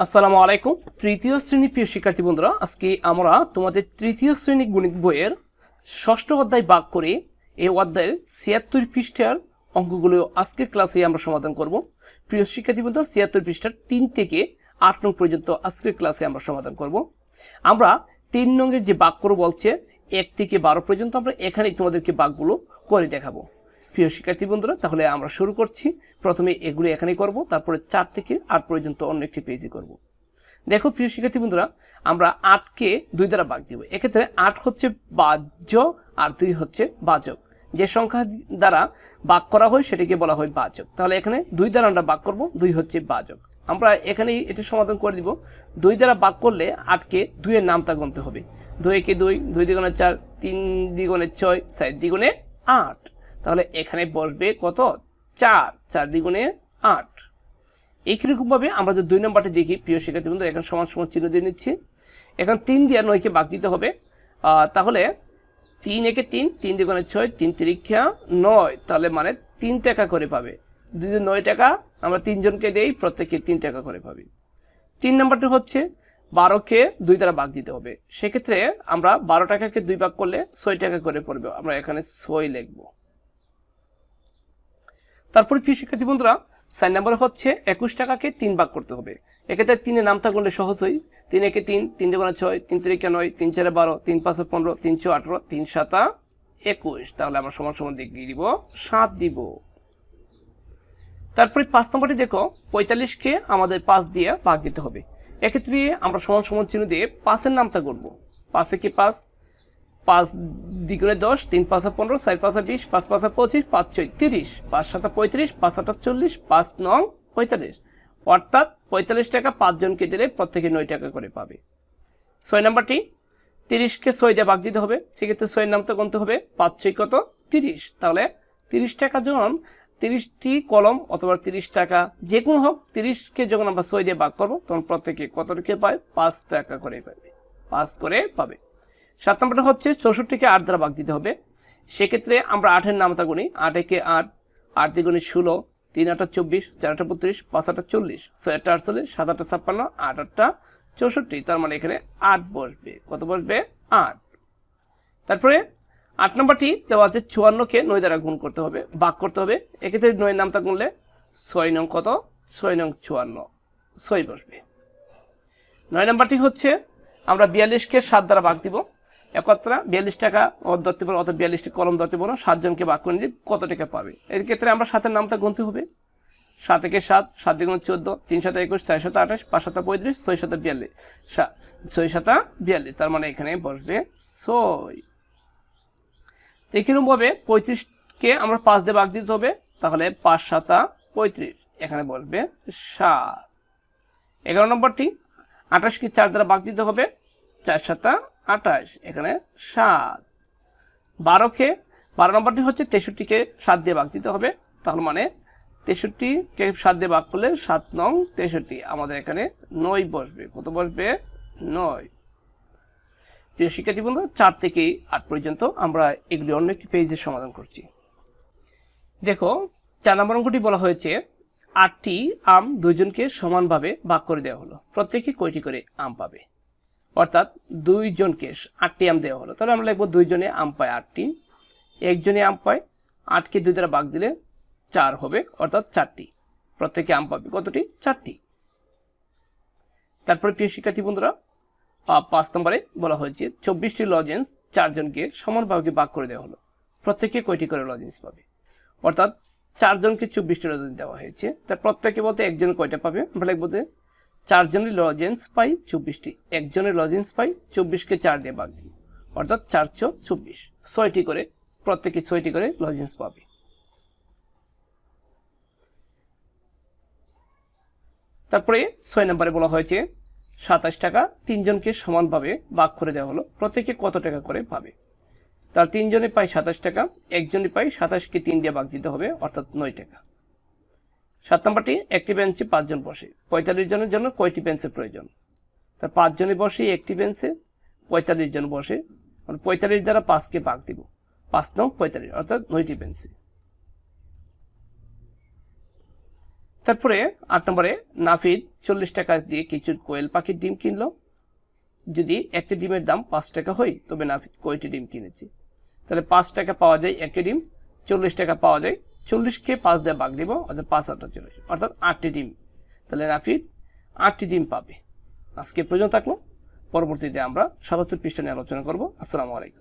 আসসালামু আলাইকুম। তৃতীয় শ্রেণি প্রিয় শিক্ষার্থী বন্ধুরা, আজকে আমরা তোমাদের তৃতীয় শ্রেণি গণিত বইয়ের ষষ্ঠ অধ্যায় বাক করে এই অধ্যায়ের ছিয়াত্তর পৃষ্ঠার অঙ্কগুলো আজকের ক্লাসে আমরা সমাধান করব। প্রিয় শিক্ষার্থী বন্ধু ছিয়াত্তর পৃষ্ঠার তিন থেকে আট নং পর্যন্ত আজকের ক্লাসে আমরা সমাধান করব। আমরা তিন নংয়ের যে বাক্যর বলছে, এক থেকে বারো পর্যন্ত আমরা এখানেই তোমাদেরকে বাকগুলো করে দেখাবো। প্রিয় শিক্ষার্থী বন্ধুরা, তাহলে আমরা শুরু করছি। প্রথমে এগুলো এখানেই করব, তারপরে চার থেকে আট পর্যন্ত অন্য একটি পেজে করব। দেখো, প্রিয় শিক্ষার্থী বন্ধুরা, আমরা আটকে দুই দ্বারা ভাগ দিব। এক্ষেত্রে আট হচ্ছে বাহ্য আর দুই হচ্ছে বাচক। যে সংখ্যা দ্বারা ভাগ করা হয়, সেটাকে বলা হয় বাচক। তাহলে এখানে দুই দ্বারা আমরা ভাগ করব, দুই হচ্ছে বাচক। আমরা এখানে এটা সমাধান করে দিব। দুই দ্বারা ভাগ করলে আটকে দুইয়ের নামতা গুনতে হবে। দুই একে দুই দুই দ্বিগুণে চার, তিন দ্বিগুণে ছয়, চার দ্বিগুণে আট। তাহলে এখানে বসবে কত? চার চার দ্বিগুণে আট। এইরকমভাবে আমরা যদি দুই নম্বরটা দেখি, প্রিয় শিক্ষার্থী বন্ধু, এখানে সমান সমান চিহ্ন দিয়ে নিচ্ছি। এখন তিন দিয়ে নয়কে বাদ দিতে হবে। তাহলে তিন একে তিন তিন দ্বিগুণে ছয়, তিন তিরিক্ষা নয়। তাহলে মানে তিন টাকা করে পাবে। যদি নয় টাকা, আমরা তিনজনকে দেই প্রত্যেকে তিন টাকা করে পাবে। তিন নম্বরটি হচ্ছে বারোকে দুই দ্বারা ভাগ দিতে হবে। সেক্ষেত্রে আমরা বারো টাকাকে দুই ভাগ করলে ছয় টাকা করে পড়বে। আমরা এখানে ছয় লিখব। তারপরে প্রিয় শিক্ষার্থী বন্ধুরা, সাইন নাম্বার হচ্ছে একুশ টাকাকে তিন ভাগ করতে হবে। এক্ষেত্রে তিনে নামতা করলে সহজই তিন একে তিন তিন দুগুণে ছয়, তিন তিরিকে নয়, তিন চারে বারো, তিন পাঁচে পনেরো, তিন ছয় আঠারো, তিন সাতা একুশ। তাহলে আমরা সমান সমান দেখিয়ে দিব, সাত দিব। তারপরে পাঁচ নম্বরটি দেখো, পঁয়তাল্লিশকে আমাদের পাঁচ দিয়ে ভাগ দিতে হবে। এক্ষেত্রে আমরা সমান সমান চিহ্ন দিয়ে পাঁচের নামতা করব। পাঁচে কি পাঁচ? পাঁচ দ্বিগুণে দশ, তিন পাঁচা পনেরো, চার পাঁচা বিশ, পাঁচ পাঁচা পঁচিশ, পাঁচ ছয় তিরিশ, পাঁচ সাতা পঁয়ত্রিশ, পাঁচ আটা চল্লিশ, পাঁচ নং পঁয়তাল্লিশ। অর্থাৎ পঁয়তাল্লিশ টাকা পাঁচজনকে দিলে প্রত্যেকে নয় টাকা করে পাবে। ছয় নাম্বারটি, তিরিশকে ছয় দিয়ে ভাগ দিতে হবে, সেক্ষেত্রে ছয়ের তো গুনতে হবে, পাঁচ ছয় কত? তিরিশ। তাহলে তিরিশ টাকা যখন, তিরিশটি কলম অথবা তিরিশ টাকা যে কোনো হোক, তিরিশকে যখন আমরা ছয় দিয়ে ভাগ করব, তখন প্রত্যেকে কত পায়? পাঁচ টাকা করে পাবে। পাঁচ করে পাবে। সাত নম্বরটা হচ্ছে চৌষট্টিকে আট দ্বারা ভাগ দিতে হবে। সেক্ষেত্রে আমরা আটের নামতা গুনি, আট একে আট আট দ্বিগুণে ষোলো, তিন আটটা চব্বিশ, চার আটটা বত্রিশ, পাঁচ আটটা চল্লিশ। ছয় আটটা আটচল্লিশ, সাত আটটা ছাপ্পান্ন, আট আটটা চৌষট্টি। তার মানে এখানে আট বসবে। কত বসবে? আট। তারপরে আট নম্বরটি দেওয়া আছে চুয়ান্নকে নয় দ্বারা গুণ করতে হবে, ভাগ করতে হবে। এক্ষেত্রে নয়ের নামতা গুনলে ছয় নং কত? ছয় নং চুয়ান্ন। ছয় বসবে। নয় নম্বরটি হচ্ছে আমরা বিয়াল্লিশকে সাত দ্বারা ভাগ দিব। একত্রা বিয়াল্লিশ টাকা ধরতে পারো অত বিয়াল্লিশটি কলম ধরতে পারো, সাতজনকে ভাগ করে নিলে কত টাকা পাবে? এর ক্ষেত্রে আমরা সাতের নামটা গুনতে হবে। সাত একে সাত সাত দ্বিগুণ চোদ্দ, তিন সাত একুশ চার সাত আঠাশ, পাঁচ সাত পঁয়ত্রিশ, ছয় সাত বিয়াল্লিশ। ছয় সাত বিয়াল্লিশ, তার মানে এখানে বসবে ছয়। এরকমভাবে পঁয়ত্রিশকে আমরা পাঁচ দিয়ে ভাগ দিতে হবে, তাহলে পাঁচ সাতা পঁয়ত্রিশ, এখানে বসবে সাত। এগারো নম্বরটি আঠাশকে চার দ্বারা ভাগ দিতে হবে, চার সাতা আঠাশ, এখানে সাত। বারোকে বারো নম্বরটি হচ্ছে তেষট্টিকে সাত দিয়ে ভাগ দিতে হবে, তার মানে তেষট্টিকে সাত দিয়ে ভাগ করলে সাত নং তেষট্টি। আমাদের এখানে নয় বসবে। কত বসবে? নয়। প্রিয় শিক্ষার্থী বন্ধু চার থেকে আট পর্যন্ত আমরা এগুলি অন্য একটি পেজের সমাধান করছি। দেখো, চার নম্বর অঙ্কটি বলা হয়েছে, আটটি আম দুজনকে সমানভাবে ভাগ করে দেওয়া হলো। প্রত্যেকে কয়টি করে আম পাবে? অর্থাৎ দুইজনকে আটটি আম দেওয়া হলো। তাহলে আমরা লিখব দুইজনে আম পায় আটটি। একজনে আম পায় আটকে দুই দ্বারা ভাগ দিলে চার হবে, অর্থাৎ চারটি। প্রত্যেকে আম পাবে কতটি? চারটি। তারপরে প্রিয় শিক্ষার্থী বন্ধুরা পাঁচ নম্বরে বলা হয়েছে, চব্বিশটি লজেন্স চারজনকে সমানভাবে ভাগ করে দেওয়া হলো। প্রত্যেকে কয়টি করে লজেন্স পাবে? অর্থাৎ চারজনকে চব্বিশটি লজেন্স দেওয়া হয়েছে। তার প্রত্যেকে বলতে একজন কয়টা পাবে? আমরা লিখব চারজনের লজেন্স পাই চব্বিশটি। একজনের লজেন্স পাই চব্বিশকে চার দিয়ে ভাগ দিই। অর্থাৎ চারশো চব্বিশ। ছয়টি করে, প্রত্যেকে ছয়টি করে লজেন্স পাবে। তারপরে ছয় নম্বরে বলা হয়েছে, সাতাশ টাকা তিনজনকে সমানভাবে ভাগ করে দেওয়া হলো। প্রত্যেকে কত টাকা করে পাবে? তার তিনজনে পায় সাতাশ টাকা একজনে পায় সাতাশকে তিন দিয়ে ভাগ দিতে হবে, অর্থাৎ নয় টাকা। সাত নম্বরটি, একটি বেঞ্চে পাঁচজন বসে। পঁয়তাল্লিশ জনের জন্য কয়টি বেঞ্চের প্রয়োজন? তার পাঁচজনে বসে, একটি বেঞ্চে পঁয়তাল্লিশ জন বসে। মানে পঁয়তাল্লিশ দ্বারা পাঁচকে ভাগ দিব। পাঁচ নং পঁয়তাল্লিশ, অর্থাৎ নয়টি বেঞ্চে। তারপরে আট নম্বরে, নাফিদ চল্লিশ টাকা দিয়ে কিছু কোয়েল পাখির ডিম কিনলো। যদি একটি ডিমের দাম পাঁচ টাকা হয়, তবে নাফিদ কয়টি ডিম কিনেছে? তাহলে পাঁচ টাকা পাওয়া যায়, একটি ডিম। চল্লিশ টাকা পাওয়া যায় চল্লিশকে পাঁচ দিয়ে ভাগ দিব, অর্থাৎ পাঁচ আটটা চল্লিশ। অর্থাৎ আটটি ডিম। তাহলে রাফিড আটটি ডিম পাবে। আজকে প্রয়োজন থাকল। পরবর্তীতে আমরা সাতাত্তর পৃষ্ঠা নিয়ে আলোচনা করব। আসসালামু আলাইকুম।